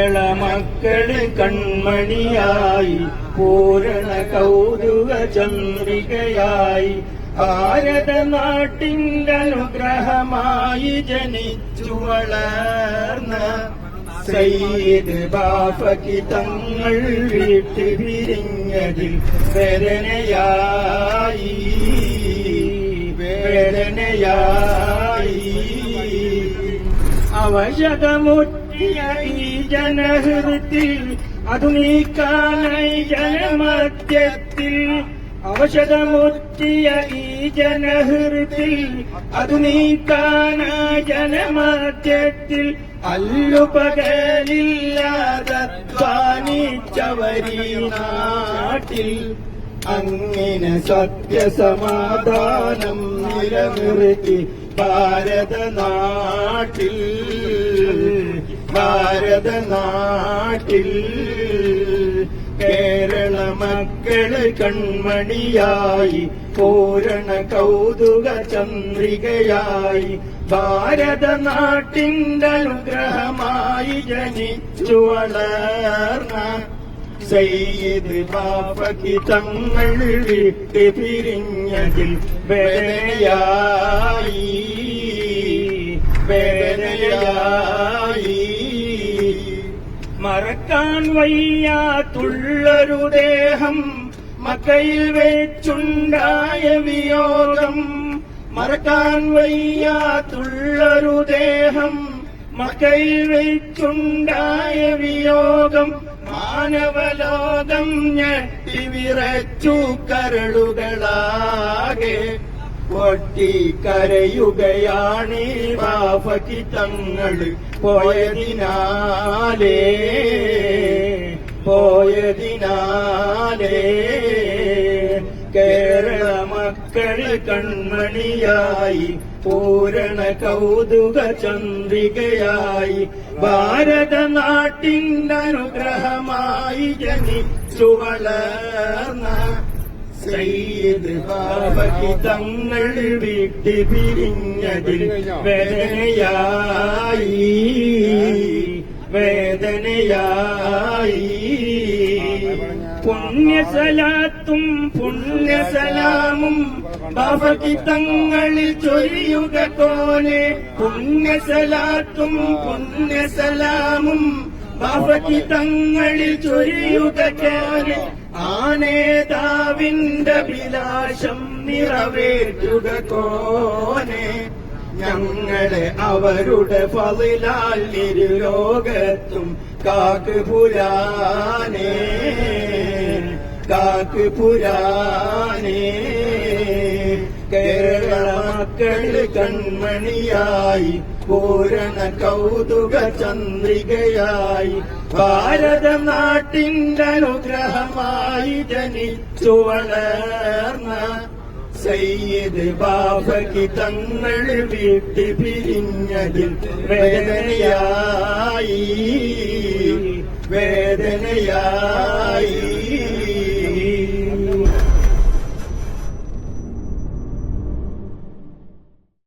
കേരള മക്കൾ കൺമണിയായി പൂരണ കൗതുക ചന്ദ്രികയായി ഭാരത നാട്ടിന്റെ അനുഗ്രഹമായി ജനിച്ചു വളർന്ന സയ്യിദ് ബാഫക്കി തങ്ങൾ വീട്ടിൽ വിരിഞ്ഞതിൽ വേദനയായി. വേദനയായി. അവശതമുറ്റിയ ജനഹൃത്തിൽ അതു നീക്കാനായി ജനമധ്യത്തിൽ. അവശതമുറ്റിയ ഈ ജനഹൃത്തിൽ അതു നീക്കാനായി ജനമധ്യത്തിൽ. അല്ലുപകലില്ലാതെ ധ്വാനിച്ചവരീ നാട്ടിൽ അങ്ങനെ സത്യസമാധാനം നിലനിർത്തി ഭാരത നാട്ടിൽ ഭാരത നാട്ടിൽ കേരള മക്കൾ കൺമണിയായി പൂരണ കൗതുക ചന്ദ്രികയായി ഭാരത നാട്ടിന്റെ അനുഗ്രഹമായി ജനിച്ചു വളർന്ന സയ്യിദ് ബാപ്പക്ക് തങ്ങൾ വിട്ട് പിരിഞ്ഞതിൽ വേദനയായി വേദനയായി മറക്കാൻ വയ്യാത്തുള്ളൊരു ദേഹം മക്കയിൽ വെച്ചുണ്ടായ വിയോഗം. മറക്കാൻ വയ്യാത്തുള്ളൊരു ദേഹം മക്കയിൽ വെച്ചുണ്ടായ വിയോഗം. മാനവലോകം ഞെട്ടി വിറച്ചു കരളുകളാകെ. പൊട്ടിക്കരയുകയാണ് ബാഫക്കി തങ്ങൾ പോയതിനാലേ. പോയതിനാലേ. കേരള മക്കൾ കൺമണിയായി പൂരണ കൗതുക ചന്ദ്രികയായി ഭാരത നാട്ടിന്റെ അനുഗ്രഹമായി ജനി വളർന്ന സയ്യിദ് ബാബയ്ക്ക് തങ്ങൾ വിട്ട് പിരിഞ്ഞതിൽ വേദനയായി വേദനയായി പുണ്യസലാത്തും പുണ്യസലാമും ബാബയ്ക്ക് തങ്ങളിൽ ചൊരിയുക കോനെ പുണ്യസലാത്തും പുണ്യസലാമും ബാബയ്ക്ക് തങ്ങളിൽ ചൊരിയുക കോനെ ആ നേതാവിന്റെ അഭിലാഷം നിറവേറ്റുക കോനെ. ഞങ്ങളെ അവരുടെ ഫതിലാൽ ഇരുലോകത്തും കാക്ക് പുരാനേ. കാക്ക് പുരാനേ. കേരള മക്കൾ കൺമണിയായി പൂരണ കൗതുക ചന്ദ്രികയായി ഭാരത നാട്ടിന്റെ അനുഗ്രഹമായി ജനിച്ചു വളർന്ന സയ്യിദ് ബാബയ്ക്ക് തങ്ങൾ വീട്ടി പിരിഞ്ഞതിൽ വേദനയായി വേദനയായി.